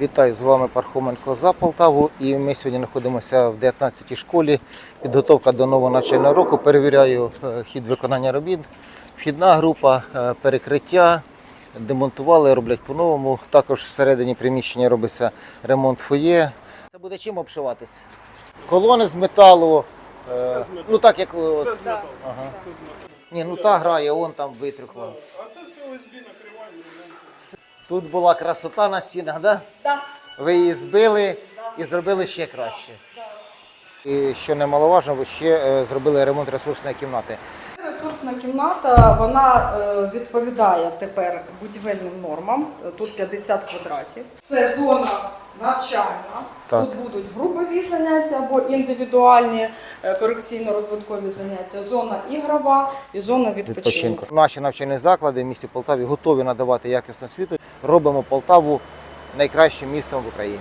Вітаю з вами Пархоменко за Полтаву. І ми сьогодні знаходимося в 19-й школі. Підготовка до нового навчального року. Перевіряю е, хід виконання робіт. Вхідна група, е, перекриття. Демонтували, роблять по-новому. Також всередині приміщення робиться ремонт фоє. Це буде чим обшиватись? Колони з металу. е, Все з металу. Ну так як Все з металу. Ага. Це з металу. Ні, ну та грає, он там витрюхла. А це все ОСБ накриваємо. Тут була красота на стінах, да? Так. Ви її збили і зробили ще краще. І що немаловажно, ви ще е, зробили ремонт ресурсної кімнати. Ресурсна кімната вона е, відповідає тепер будівельним нормам. Тут 50 квадратів. Це зона навчальна. Так. Тут будуть групові заняття або індивідуальні е, корекційно-розвиткові заняття, зона ігрова і зона відпочинку. Відпочинку. Наші навчальні заклади в місті Полтаві готові надавати якісну освіту. Робимо Полтаву найкращим містом в Україні.